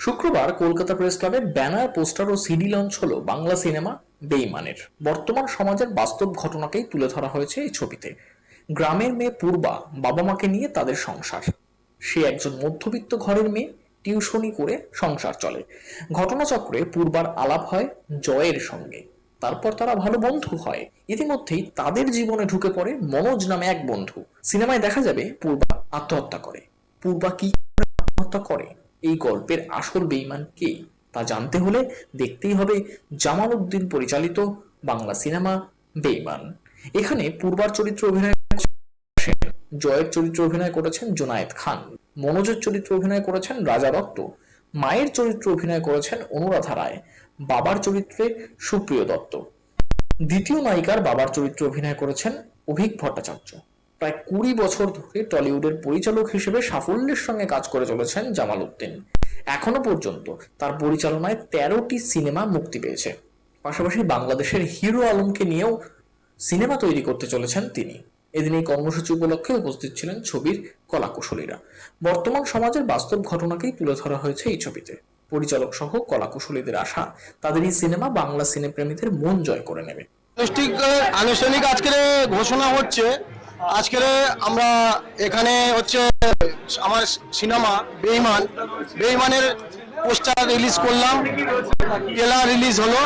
শুক্রবার কলকাতা প্রেস ক্লাবে banner, poster ও সিডি লঞ্চ হলো বাংলা সিনেমা বেইমানের। বর্তমান সমাজের বাস্তব ঘটনাকেই তুলে ধরা হয়েছে এই ছবিতে। গ্রামের মেয়ে পূর্বা বাবা মাকে নিয়ে তাদের সংসার। সে একজন মধ্যবিত্ত ঘরের মেয়ে, টিউশনি করে সংসার চলে। ঘটনাচক্রে পূর্বার আলাপ হয় জয়ের সঙ্গে। তারপর তারা ভালো বন্ধু হয়। ইতিমধ্যেই তাদের জীবনে ঢুকে পড়ে মনোজ নামে এক বন্ধু। সিনেমায় দেখা যাবে পূর্বা আত্মহত্যা করে। পূর্বা কি আত্মহত্যা করে? এই গল্পের আসল বেইমান কে তা জানতে হলে দেখতেই হবে জামাল উদ্দিন পরিচালিত বাংলা সিনেমা বেইমান। এখানে পূর্বার চরিত্রে অভিনয় জয়ের চরিত্রে অভিনয় করেছেন জোনায়েদ খান, মনোজের চরিত্রে অভিনয় করেছেন রাজা দত্ত, মায়ের চরিত্রে অভিনয় করেছেন অনুরাধা রায়, বাবার চরিত্রে সুপ্রিয় দত্ত। দ্বিতীয় নায়িকার বাবার চরিত্রে অভিনয় করেছেন অভিক ভট্টাচার্য। প্রায় কুড়ি বছর ধরে টলিউডের পরিচালক হিসেবে সাফল্যের সঙ্গে কাজ করে চলেছেন জামাল উদ্দিন। এখনও পর্যন্ত তার পরিচালনায় তেরোটি সিনেমা মুক্তি পেয়েছে। পাশাপাশি বাংলাদেশের হিরো আলমকে নিয়েও সিনেমা তৈরি করতে চলেছেন তিনি। এদিন এই কর্মসূচি উপলক্ষে উপস্থিত ছিলেন ছবির কলাকুশলীরা। বর্তমান সমাজের বাস্তব ঘটনাকেই তুলে ধরা হয়েছে এই ছবিতে। পরিচালক সহ কলাকুশলীদের আশা, তাদের এই সিনেমা বাংলা সিনেপ্রেমীদের মন জয় করে নেবে। আনুষ্ঠানিক আজকের ঘোষণা হচ্ছে আজকের আমরা এখানে হচ্ছে আমার সিনেমা বেইমান। বেইমানের পোস্টার রিলিজ করলাম, ট্রেলার রিলিজ হলো,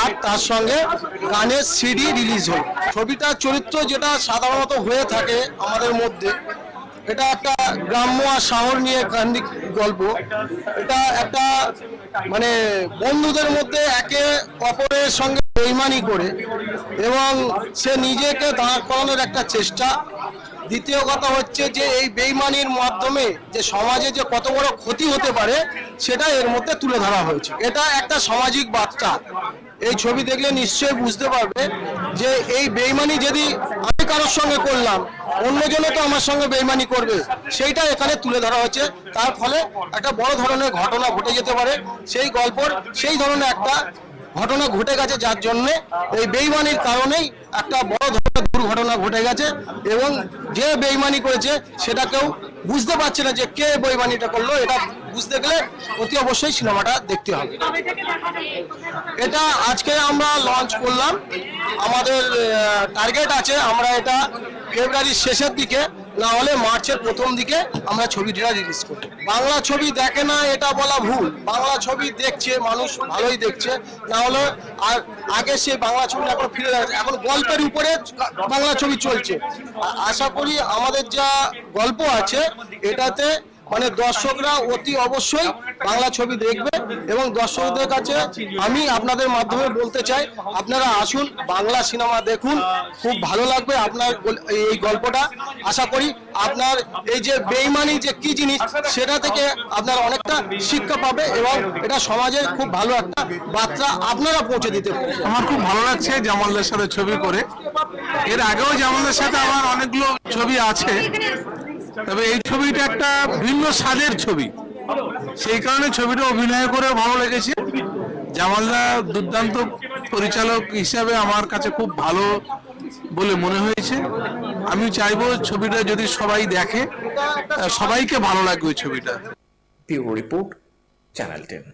আর তার সঙ্গে গানের সিডি রিলিজ হলো। ছবিটার চরিত্র যেটা সাধারণত হয়ে থাকে আমাদের মধ্যে, এটা একটা গ্রাম্য আর শহর নিয়ে কান্দিক গল্প। এটা একটা মানে বন্ধুদের মধ্যে একে অপরের সঙ্গে বেইমানি করে এবং সে নিজেকে দাঁড় করানোর একটা চেষ্টা। দ্বিতীয় কথা হচ্ছে যে, এই বেইমানির মাধ্যমে যে সমাজে যে কত বড় ক্ষতি হতে পারে, সেটা এর মধ্যে তুলে ধরা হয়েছে। এটা একটা সামাজিক বার্তা। এই ছবি দেখলে নিশ্চয়ই বুঝতে পারবে যে, এই বেইমানি যদি কারোর সঙ্গে করলাম অন্যজনে তো আমার সঙ্গে বেইমানি করবে, সেইটা এখানে তুলে ধরা হয়েছে। তার ফলে একটা বড় ধরনের ঘটনা ঘটে যেতে পারে। সেই গল্পর সেই ধরনের একটা ঘটনা ঘটে গেছে যার জন্যে এই বেইমানির কারণেই একটা বড় দুর্ঘটনা ঘটে গেছে এবং যে বেইমানি করেছে সেটা কেউ বুঝতে পারছে না যে কে বেইমানিটা করল। এটা বুঝতে গেলে অতি অবশ্যই সিনেমাটা দেখতে হবে। এটা আজকে আমরা লঞ্চ করলাম। আমাদের টার্গেট আছে। আমরা এটা ফেব্রুয়ারির শেষের দিকে না হলে মার্চের প্রথম দিকে আমরা ছবিটা রিলিজ করব। বাংলা ছবি দেখে না, এটা বলা ভুল। বাংলা ছবি দেখছে, মানুষ ভালোই দেখছে। না হলে আর আগে সে বাংলা ছবি এখন ফিরে এখন গল্পের উপরে বাংলা ছবি চলছে। আশা করি আমাদের যা গল্প আছে, এটাতে মানে দর্শকরা অতি অবশ্যই বাংলা ছবি দেখবে এবং দর্শকদের কাছে আমি আপনাদের মাধ্যমে বলতে চাই, আপনারা আসুন, বাংলা সিনেমা দেখুন, খুব ভালো লাগবে আপনার এই গল্পটা। আশা করি আপনার এই যে বেইমানি যে কি জিনিস, সেটা থেকে আপনার অনেকটা শিক্ষা পাবে এবং এটা সমাজের খুব ভালো একটা বার্তা আপনারা পৌঁছে দিতে আমার খুব ভালো লাগছে জামালদের সাথে ছবি করে। এর আগেও জামালদের সাথে আমার অনেকগুলো ছবি আছে। তবে এই ছবিটা একটা ভিন্ন স্বাদের ছবি। সেই কারণে ছবিটা অভিনয় করে ভালো লেগেছে। জামালদা দুর্দান্ত পরিচালক হিসাবে আমার কাছে খুব ভালো বলে মনে হয়েছে। আমি চাইব ছবিটা যদি সবাই দেখে সবাইকে ভালো লাগবে ওই ছবিটা। Report, channel ten.